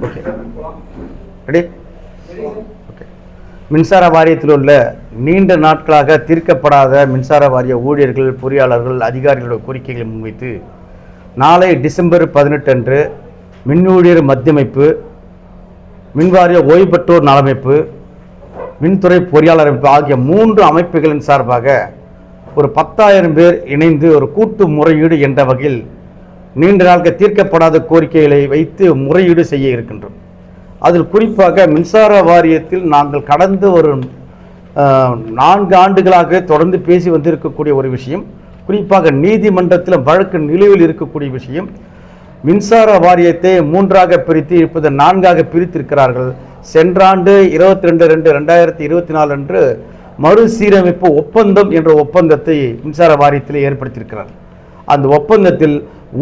Okay ready okay மின்சார வாரியத்தில் உள்ள நீண்ட நாட்களாக தீர்க்கப்படாத மின்சார வாரிய ஊழியர்கள் பொறியாளர்கள் அதிகாரிகளோட கோரிக்கைகளை முன்வைத்து நாளை டிசம்பர் பதினெட்டு அன்று மின் ஊழியர் மத்தியமைப்பு மின்வாரிய ஓய்வு பெற்றோர் நலமைப்பு மின்துறை பொறியாளர் அமைப்பு ஆகிய மூன்று அமைப்புகளின் சார்பாக ஒரு பத்தாயிரம் பேர் இணைந்து ஒரு கூட்டு முறையீடு என்ற வகையில் நீண்ட நாட்கள் தீர்க்கப்படாத கோரிக்கைகளை வைத்து முறையீடு செய்ய இருக்கின்றோம். அதில் குறிப்பாக மின்சார வாரியத்தில் நாங்கள் கடந்து வரும் நான்கு ஆண்டுகளாக தொடர்ந்து பேசி வந்திருக்கக்கூடிய ஒரு விஷயம் குறிப்பாக நீதிமன்றத்தில் வழக்கு நிலுவையில் இருக்கக்கூடிய விஷயம். மின்சார வாரியத்தை மூன்றாக பிரித்து இப்போது நான்காக பிரித்திருக்கிறார்கள். சென்ற ஆண்டு இருபத்தி ரெண்டு ரெண்டு ரெண்டாயிரத்தி இருபத்தி நாலு அன்று மறுசீரமைப்பு ஒப்பந்தம் என்ற ஒப்பந்தத்தை மின்சார வாரியத்தில் ஏற்படுத்தியிருக்கிறார் அந்த ஒப்பந்தத்தில்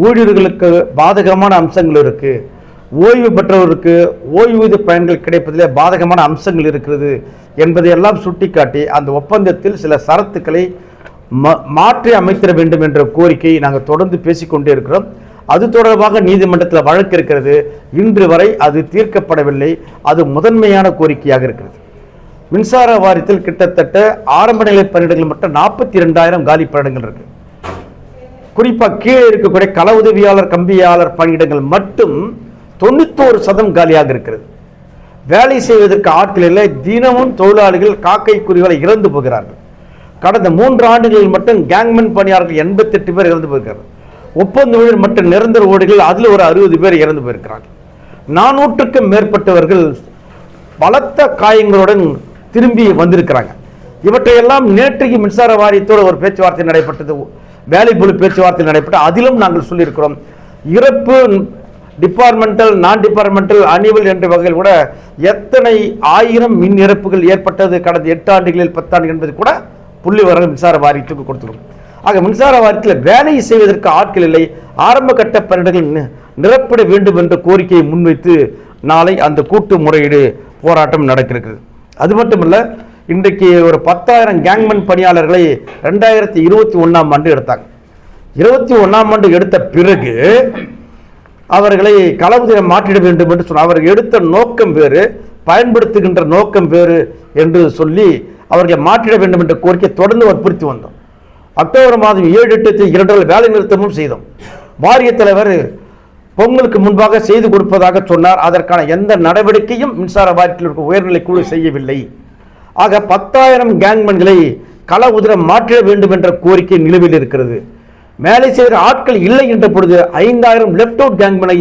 ஊழியர்களுக்கு பாதகமான அம்சங்கள் இருக்குது ஓய்வு பெற்றவருக்கு ஓய்வூதிய பயன்கள் கிடைப்பதிலே பாதகமான அம்சங்கள் இருக்கிறது என்பதையெல்லாம் சுட்டிக்காட்டி அந்த ஒப்பந்தத்தில் சில சரத்துக்களை மாற்றி அமைத்திட வேண்டும் என்ற கோரிக்கையை நாங்கள் தொடர்ந்து பேசிக்கொண்டே இருக்கிறோம். அது தொடர்பாக நீதிமன்றத்தில் வழக்கு இருக்கிறது. இன்று வரை அது தீர்க்கப்படவில்லை. அது முதன்மையான கோரிக்கையாக இருக்கிறது. மின்சார வாரியத்தில் கிட்டத்தட்ட ஆரம்ப நிலை பணியிடங்கள் மட்டும் நாற்பத்தி ரெண்டாயிரம் காலி பணியிடங்கள் இருக்குது குறிப்பாக கீழே இருக்கக்கூடிய கள உதவியாளர் கம்பியாளர் பணியிடங்கள் மட்டும் தொண்ணூத்தோரு சதம் காலியாக இருக்கிறது. வேலை செய்வதற்கு ஆட்கள் இல்லை. தினமும் தொழிலாளிகள் காக்கை குறிகளை இறந்து போகிறார்கள். கடந்த மூன்று ஆண்டுகளில் மட்டும் கேங்மென் பணியாளர்கள் எண்பத்தெட்டு பேர் இறந்து போயிருக்கிறார் ஒப்பந்த ஊழியர் மற்றும் நிரந்தர ஊழியர்கள் அதில் ஒரு அறுபது பேர் இறந்து போயிருக்கிறார்கள். நானூற்றுக்கும் மேற்பட்டவர்கள் பலத்த காயங்களுடன் திரும்பி வந்திருக்கிறாங்க. இவற்றையெல்லாம் நேற்றைக்கு மின்சார வாரியத்தோடு ஒரு பேச்சுவார்த்தை நடைபெற்றது. வேலைப்புழு பேச்சுவார்த்தை நடைபெற்ற அதிலும் நாங்கள் சொல்லியிருக்கிறோம். இறப்பு டிபார்ட்மெண்டல் நான் டிபார்ட்மெண்டல் அனிவல் என்ற வகையில் கூட எத்தனை ஆயிரம் மின் இறப்புகள் ஏற்பட்டது கடந்த எட்டு ஆண்டுகளில் பத்தாண்டு என்பது கூட புள்ளி வர மின்சார வாரியத்துக்கு கொடுத்துரும் ஆக மின்சார வாரியத்தில் வேலை செய்வதற்கு ஆட்கள் இல்லை. ஆரம்ப கட்ட பணியிடங்கள் நி- நிரப்பிட வேண்டும் என்ற கோரிக்கையை முன்வைத்து நாளை அந்த கூட்டு முறையீடு போராட்டம் நடக்கிறது. அது மட்டுமல்ல இன்றைக்கு ஒரு பத்தாயிரம் கேங்மென் பணியாளர்களை ரெண்டாயிரத்தி இருபத்தி ஒன்றாம் ஆண்டு எடுத்தாங்க. இருபத்தி ஒன்றாம் ஆண்டு எடுத்த பிறகு அவர்களை களவுதிரை மாற்றிட வேண்டும் என்று சொன்ன அவர்கள் எடுத்த நோக்கம் வேறு பயன்படுத்துகின்ற நோக்கம் வேறு என்று சொல்லி அவர்களை மாற்றிட வேண்டும் என்ற கோரிக்கை தொடர்ந்து வற்புறுத்தி வந்தோம். அக்டோபர் மாதம் ஏழு எட்டு இரண்டு வேலை நிறுத்தமும் செய்தோம். வாரிய தலைவர் பொங்கலுக்கு முன்பாக செய்து கொடுப்பதாக சொன்னார். அதற்கான எந்த நடவடிக்கையும் மின்சார வாரியத்தில் இருக்க உயர்நிலை குழு செய்யவில்லை. ஆக பத்தாயிரம் கேங்மன்களை கள உதிரம் மாற்றிட வேண்டும் என்ற கோரிக்கை நிலுவையில் இருக்கிறது. மேலே செய்கிற ஆட்கள் இல்லை என்ற பொழுது ஐந்தாயிரம் லெப்ட் அவுட் கேங்மனை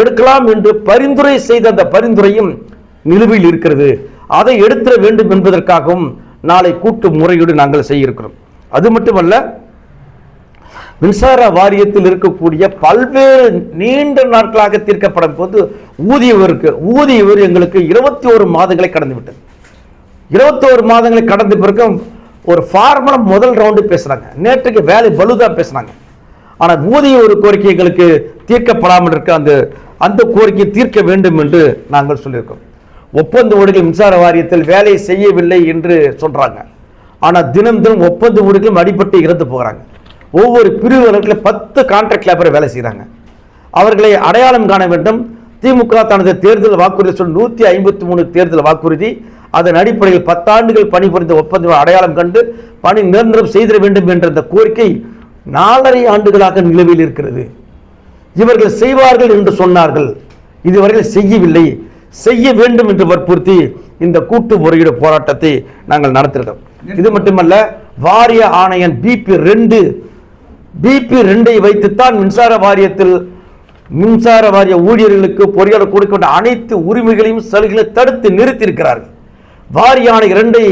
எடுக்கலாம் என்று பரிந்துரை செய்த அந்த பரிந்துரையும் நிலுவையில் இருக்கிறது. அதை எடுத்திட வேண்டும் என்பதற்காகவும் நாளை கூட்டு முறையீடு நாங்கள் செய்ய இருக்கிறோம் அது மட்டுமல்ல மின்சார வாரியத்தில் இருக்கக்கூடிய பல்வேறு நீண்ட நாட்களாக தீர்க்கப்படும் போது ஊதிய ஊதியவர் ஊதிய எங்களுக்கு இருபத்தி ஒரு மாதங்களை கடந்துவிட்டது. இருபத்தோரு மாதங்களை கடந்த பிறகு ஒரு ஃபார்மலாக முதல் ரவுண்டு பேசுகிறாங்க நேற்றுக்கு வேலை பலுதான் பேசுனாங்க ஆனால் ஊதிய ஒரு கோரிக்கை எங்களுக்கு தீர்க்கப்படாமல் இருக்க அந்த அந்த கோரிக்கையை தீர்க்க வேண்டும் என்று நாங்கள் சொல்லியிருக்கோம். ஒப்பந்த ஊழியர்கள் மின்சார வாரியத்தில் வேலை செய்யவில்லை என்று சொல்கிறாங்க ஆனால் தினம் தினம் ஒப்பந்த ஊழியர்களும் அடிபட்டு இறந்து போகிறாங்க ஒவ்வொரு பிரிவுகளுக்கும் பத்து கான்ட்ராக்ட் லேபர் வேலை செய்கிறாங்க அவர்களை அடையாளம் காண வேண்டும். திமுக தனது தேர்தல் வாக்குறுதி சொல்லி நூற்றி ஐம்பத்தி மூணு தேர்தல் வாக்குறுதி. அதன் அடிப்படையில் பத்தாண்டுகள் பணிபுரிந்த ஒப்பந்தம் அடையாளம் கண்டு பணி நிரந்தரம் செய்திட வேண்டும் என்ற அந்த கோரிக்கை நாலரை ஆண்டுகளாக நிலுவையில் இருக்கிறது. இவர்கள் செய்வார்கள் என்று சொன்னார்கள். இதுவரையில் செய்யவில்லை. செய்ய வேண்டும் என்று வற்புறுத்தி இந்த கூட்டு முறையீடு போராட்டத்தை நாங்கள் நடத்திருக்கோம். இது மட்டுமல்ல வாரிய ஆணையன் பிபி ரெண்டு பிபி ரெண்டை வைத்துத்தான் மின்சார வாரியத்தில் மின்சார வாரிய ஊழியர்களுக்கு பொறியாளர் கொடுக்க வேண்டிய அனைத்து உரிமைகளையும் சலுகைகளை தடுத்து நிறுத்தியிருக்கிறார்கள். வாரிய ஆணை இரண்டை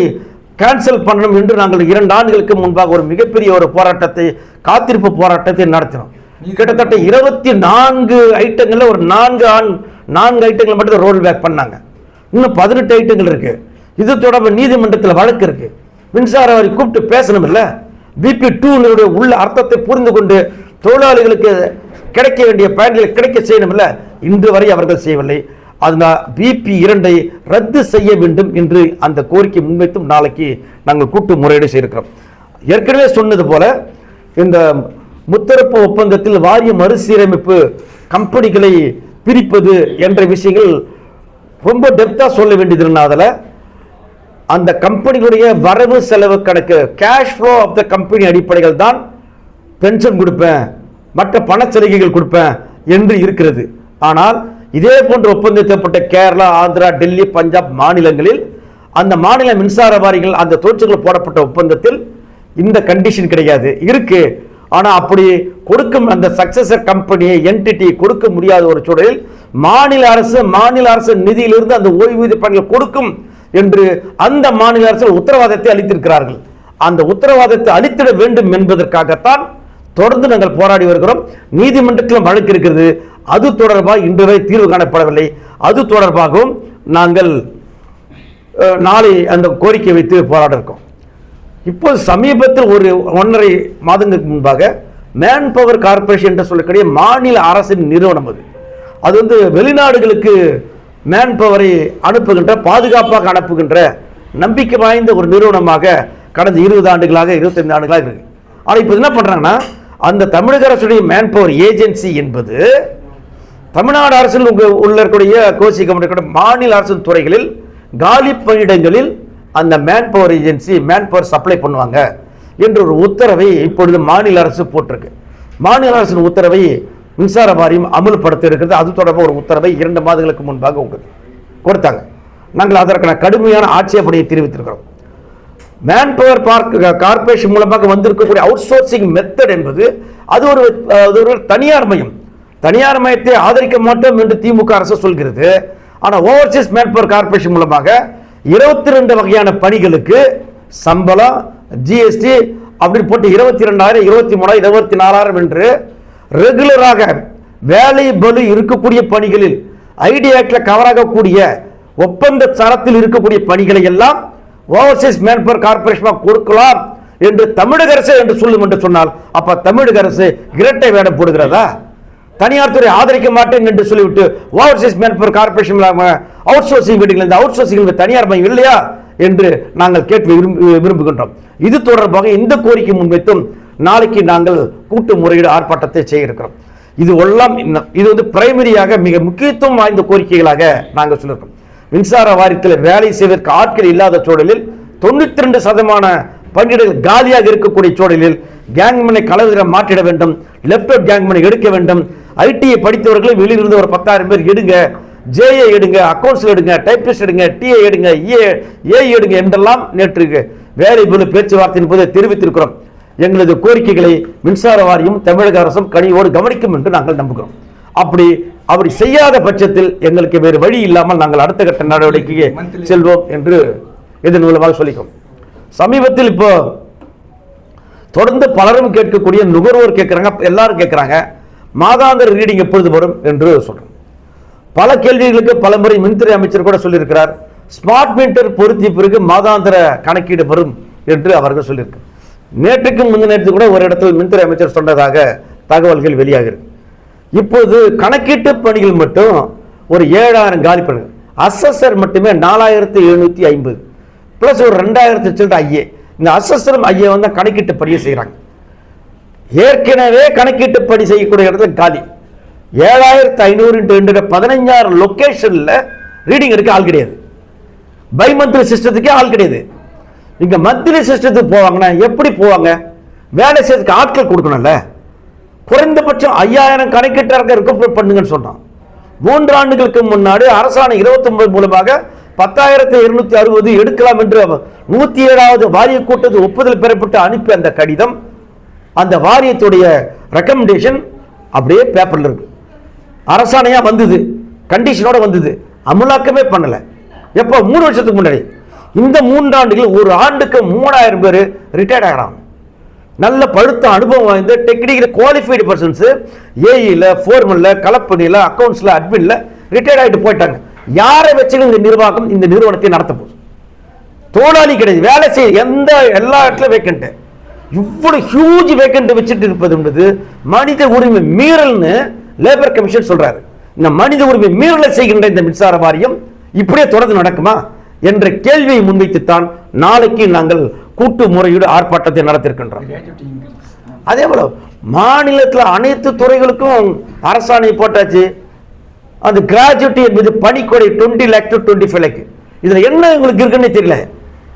கேன்சல் பண்ணணும் என்று நாங்கள் இரண்டு ஆண்டுகளுக்கு முன்பாக ஒரு மிகப்பெரிய ஒரு போராட்டத்தை காத்திருப்பு போராட்டத்தை நடத்தினோம். கிட்டத்தட்ட இருபத்தி நான்கு ஐட்டங்கள்ல ஒரு நான்கு ஆண் நான்கு ஐட்டங்கள் மட்டும் ரோல் பேக் பண்ணாங்க. இன்னும் பதினெட்டு ஐட்டங்கள் இருக்கு. இது தொடர்பு நீதிமன்றத்தில் வழக்கு இருக்கு. மின்சார வாரி கூப்பிட்டு பேசணும் இல்ல பிபி டூ உள்ள அர்த்தத்தை புரிந்து கொண்டு தொழிலாளிகளுக்கு கிடைக்க வேண்டிய பயன்களை கிடைக்க செய்யணும் இல்ல இன்று வரை அவர்கள் செய்யவில்லை. அதனால் பிபி இரண்டை ரத்து செய்ய வேண்டும் என்று அந்த கோரிக்கை முன்வைத்தும் நாளைக்கு நாங்கள் கூட்டு முறையீடு செய்திருக்கிறோம். ஏற்கனவே சொன்னது போல இந்த முத்தரப்பு ஒப்பந்தத்தில் வாரிய மறுசீரமைப்பு கம்பெனிகளை பிரிப்பது என்ற விஷயங்கள் ரொம்ப டெப்த்தாக சொல்ல வேண்டியதுனால அந்த கம்பெனிகளுடைய வரவு செலவு கணக்கு cash flow of the company அடிப்படைகள் தான் பென்ஷன் கொடுப்பேன் மற்ற பண சலுகைகள் கொடுப்பேன் என்று இருக்கிறது. ஆனால் இதே போன்ற ஒப்பந்தப்பட்ட கேரளா ஆந்திரா டெல்லி பஞ்சாப் மாநிலங்களில் அந்த மாநில மின்சார வாரிகள் அந்த தொழிற்சங்கள் போடப்பட்ட ஒப்பந்தத்தில் இந்த கண்டிஷன் கிடையாது. இருக்கு. ஆனா அப்படி கொடுக்கும் அந்த சக்சஸர் கம்பெனி என்டிட்டி கொடுக்க முடியாத ஒரு சூழலில் மாநில அரசு மாநில அரசு நிதியிலிருந்து அந்த ஓய்வூதிய பணிகள் கொடுக்கும் என்று அந்த மாநில அரசு உத்தரவாதத்தை அளித்திருக்கிறார்கள். அந்த உத்தரவாதத்தை அளித்திட வேண்டும் என்பதற்காகத்தான் தொடர்ந்து நாங்கள் போராடி வருகிறோம். நீதிமன்றத்திலும் வழக்கு இருக்கிறது. அது தொடர்பாக இன்று வரை தீர்வு காணப்படவில்லை. அது தொடர்பாகவும் நாங்கள் நாளை அந்த கோரிக்கை வைத்து போராட இருக்கோம். இப்போ சமீபத்தில் ஒரு ஒன்றரை மாதங்களுக்கு முன்பாக மேன் பவர் கார்பரேஷன் என்று சொல்லக்கூடிய மாநில அரசின் நிறுவனம் அது. அது வந்து வெளிநாடுகளுக்கு மேன் பவரை அனுப்புகின்ற பாதுகாப்பாக அனுப்புகின்ற நம்பிக்கை வாய்ந்த ஒரு நிறுவனமாக கடந்த இருபது ஆண்டுகளாக இருபத்தைந்து ஆண்டுகளாக இருக்கு. ஆனால் இப்போ என்ன பண்ணுறாங்கன்னா அந்த தமிழக அரசுடைய மேன் பவர் ஏஜென்சி என்பது தமிழ்நாடு அரசில் உங்கள் உள்ள இருக்கக்கூடிய கோசிக்க மாநில அரசு துறைகளில் காலி பணியிடங்களில் அந்த manpower agency manpower supply பண்ணுவாங்க என்ற ஒரு உத்தரவை இப்பொழுது மாநில அரசு போட்டிருக்கு. மாநில அரசின் உத்தரவை மின்சார வாரியம் அமல்படுத்த இருக்கிறது அது தொடர்பாக ஒரு உத்தரவை இரண்டு மாதங்களுக்கு முன்பாக உங்களுக்கு கொடுத்தாங்க. நாங்கள் அதற்கான கடுமையான ஆட்சேபனையை தெரிவித்திருக்கிறோம். மேன் பவர் பார்க் கார்பரேஷன் மூலமாக வந்திருக்கக்கூடிய அவுட் சோர்சிங் மெத்தட் என்பது அது ஒரு அது ஒரு தனியார் மையம். தனியார் மயத்தை ஆதரிக்க மாட்டோம் என்று திமுக அரசு சொல்கிறது. ஆனால் ஓவர்சீஸ் மேன்பவர் கார்பரேஷன் மூலமாக இருபத்தி ரெண்டு வகையான பணிகளுக்கு சம்பளம் ஜிஎஸ்டி அப்படின்னு போட்டு இருபத்தி ரெண்டாயிரம் இருபத்தி மூணாயிரம் இருபத்தி நாலாயிரம் என்று ரெகுலராக வேலை பலு இருக்கக்கூடிய பணிகளில் ஐடி ஆக்டில் ஒப்பந்த சரத்தில் இருக்கக்கூடிய பணிகளை எல்லாம் ஓவர்சீஸ் மேன்பவர் கார்பரேஷனாக கொடுக்கலாம் என்று தமிழக அரசு என்று சொல்லும் என்று சொன்னால் அப்ப தமிழக அரசு இரட்டை வேடம் போடுகிறதா? தனியார் துறை ஆதரிக்க மாட்டேன் என்று சொல்லிவிட்டு overseas manpower corporation outsourcing வீடுகள் இந்த அவுட் சோர்சிங் தனியார் மையம் இல்லையா என்று நாங்கள் கேட்க விரும்பு விரும்புகின்றோம். இது தொடர்பாக இந்த கோரிக்கை முன்வைத்தும் நாளைக்கு நாங்கள் கூட்டு முறையீடு ஆர்ப்பாட்டத்தை செய்ய இருக்கிறோம். இது எல்லாம் இது வந்து பிரைமரியாக மிக முக்கியத்துவம் வாய்ந்த கோரிக்கைகளாக நாங்கள் சொல்லியிருக்கோம். மின்சார வாரியத்தில் வேலை செய்வதற்கு ஆட்கள் இல்லாத சூழலில் தொண்ணூத்தி ரெண்டு சதமான பணியிடங்கள் காலியாக இருக்கக்கூடிய சூழலில் கேங்மனை கலவர மாற்றிட வேண்டும் லெப்ட் கேங்மனை எடுக்க வேண்டும் ஐடிஐ படித்தவர்களை வெளியிலிருந்து ஒரு பத்தாயிரம் பேர் எடுங்க. ஜேஏ எடுங்க அக்கௌண்ட்ஸ் எடுங்க டைபிஸ்ட் எடுங்க டிஏ எடுங்க ஏ ஏ எடுங்க என்றெல்லாம் நேற்று வேலை போல பேச்சுவார்த்தையின் போது தெரிவித்திருக்கிறோம். எங்களது கோரிக்கைகளை மின்சார வாரியம் தமிழக அரசும் கனிவோடு கவனிக்கும் என்று நாங்கள் நம்புகிறோம். அப்படி அப்படி செய்யாத பட்சத்தில் எங்களுக்கு வேறு வழி இல்லாமல் நாங்கள் அடுத்த கட்ட நடவடிக்கைக்கு செல்வோம் என்று இதன் மூலமாக சொல்லிக்கிறோம். சமீபத்தில் இப்போ தொடர்ந்து பலரும் கேட்கக்கூடிய நுகர்வோர் கேட்குறாங்க எல்லாரும் கேட்குறாங்க. மாதாந்திர ரீடிங் எப்பொழுது வரும் என்று சொல்கிறோம் பல கேள்விகளுக்கு பல முறை மின்துறை அமைச்சர் கூட சொல்லியிருக்கிறார். ஸ்மார்ட் மீட்டர் பொருத்திய பிறகு மாதாந்திர கணக்கீடு வரும் என்று அவர்கள் சொல்லியிருக்கார் நேற்றுக்கு முந்தின நேற்று கூட ஒரு இடத்தில் மின்துறை அமைச்சர் சொன்னதாக தகவல்கள் வெளியாகிறது. இப்போது கணக்கீட்டு பணிகள் மட்டும் ஒரு ஏழாயிரம் காலி பணிகள். அசஸர் மட்டுமே நாலாயிரத்தி எழுநூற்றி ஐம்பது. ப்ளஸ் ஒரு ரெண்டாயிரத்தி சில்லற ஐஏ. இந்த அசஸரும் ஐஏ வந்து கணக்கீட்டு பணியை செய்கிறாங்க. ஏற்கனவே கணக்கீட்டு பணி செய்யக்கூடிய இடத்துல காலி. ஏழாயிரத்து ஐநூறு ரெண்டு பதினஞ்சாயிரம் லொக்கேஷனில் ரீடிங் எடுக்க ஆள் கிடையாது. பை மந்த்லி சிஸ்டத்துக்கே ஆள் கிடையாது. இங்கே மந்த்லி சிஸ்டத்துக்கு போவாங்கன்னா எப்படி போவாங்க? வேலை செய்யறதுக்கு ஆட்கள் கொடுக்கணும்ல. குறைந்தபட்சம் ஐயாயிரம் கணக்கீட்டாக இருக்க பண்ணுங்கன்னு சொன்னான். மூன்று ஆண்டுகளுக்கு முன்னாடி அரசாணை 29 மூலமாக பத்தாயிரத்தி இருநூத்தி அறுபது எடுக்கலாம் என்று நூற்றி ஏழாவது வாரிய கூட்டத்து ஒப்புதல் பெறப்பட்டு அனுப்பி அந்த கடிதம் அந்த வாரியத்துடைய ரெக்கமெண்டேஷன் அப்படியே பேப்பரில் இருக்கு. அரசாணையாக வந்தது. கண்டிஷனோட வந்தது. அமுலாக்கமே பண்ணலை. எப்போ? மூணு வருஷத்துக்கு முன்னாடி. இந்த மூன்றாண்டுகள் ஒரு ஆண்டுக்கு மூணாயிரம் பேர் ரிட்டையர்ட் ஆகிறாங்க நல்ல பழுத்த அனுபவம் வாய்ந்த டெக்னிக்கல் குவாலிஃபைடு பர்சன்ஸ் ஏஇல ஃபோர்மனில் கலப்பணியில் அக்கௌண்ட்ஸில் அட்மினில் ரிட்டையர்ட் ஆகிட்டு போயிட்டாங்க. யாரை வச்சு இந்த நிர்வாகம் இந்த நிறுவனத்தை நடத்த போகுது? தொழிலாளி கிடையாது. வேலை செய்ய எந்த எல்லா இடத்துலையும் வேக்கண்ட் இவ்வளவு ஹியூஜ் வேக்கண்ட் வச்சுட்டு இருப்பது என்பது மனித உரிமை மீறல்னு லேபர் கமிஷன் சொல்றாரு. இந்த மனித உரிமை மீறலை செய்கின்ற இந்த மின்சார வாரியம் இப்படியே தொடர்ந்து நடக்குமா? என்ற கேள்வியை முன்வைத்துத்தான் நாளைக்கு நாங்கள் கூட்டு முறையீடு ஆர்ப்பாட்டத்தை நடத்திருக்கின்றோம். அதே போல மாநிலத்தில் அனைத்து துறைகளுக்கும் அரசாணை போட்டாச்சு. அந்த கிராஜுவிட்டி என்பது பணிக்கொடை twenty lakh to twenty five lakh இதில் என்ன உங்களுக்கு இருக்குன்னு தெரியல.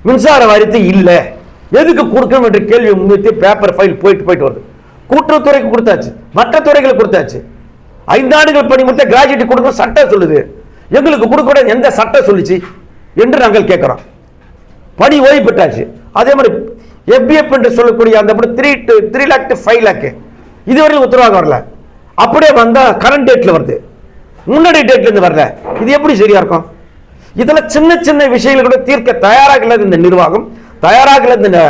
மின்சார வாரியத்து இல்லை. எதுக்கு கொடுக்கணும் என்ற கேள்வி முன்வைத்து பேப்பர் ஃபைல் போயிட்டு போயிட்டு வருது. கூட்டுறவுத்துறைக்கு கொடுத்தாச்சு. மற்ற துறைகளுக்கு கொடுத்தாச்சு. ஐந்தாண்டுகள் பணி முடித்த கிராஜுவேட் கொடுக்கணும் சட்டம் சொல்லுது. எங்களுக்கு கொடுக்கக்கூடாது எந்த சட்டம் சொல்லுச்சு என்று நாங்கள் கேட்குறோம். பணி ஓய்வு பெற்றாச்சு. அதே மாதிரி எஃபிஎஃப் என்று சொல்லக்கூடிய அந்த three to three lakh to five lakh இதுவரையும் உத்தரவாக வரல. அப்படியே வந்தால் கரண்ட் டேட்டில் வருது. முன்னாடி டேட்லேருந்து வரல. இது எப்படி சரியா இருக்கும்? இதில் சின்ன சின்ன விஷயங்கள் கூட தீர்க்க தயாராக இல்லாத இந்த நிர்வாகம் தயாராக இருந்த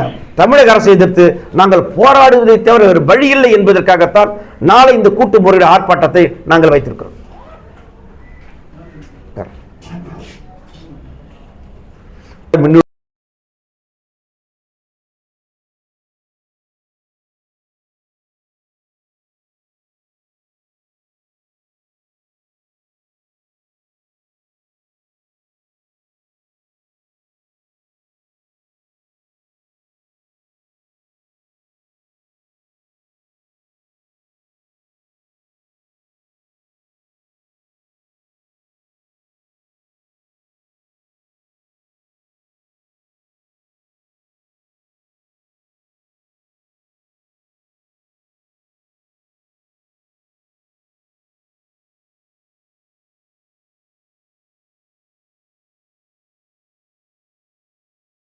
தமிழக அரசை எதிர்த்து நாங்கள் போராடுவதை தவிர ஒரு வழி இல்லை என்பதற்காகத்தான் நாளை இந்த கூட்டு முறையிட ஆர்ப்பாட்டத்தை நாங்கள் வைத்திருக்கிறோம். மின்னூர்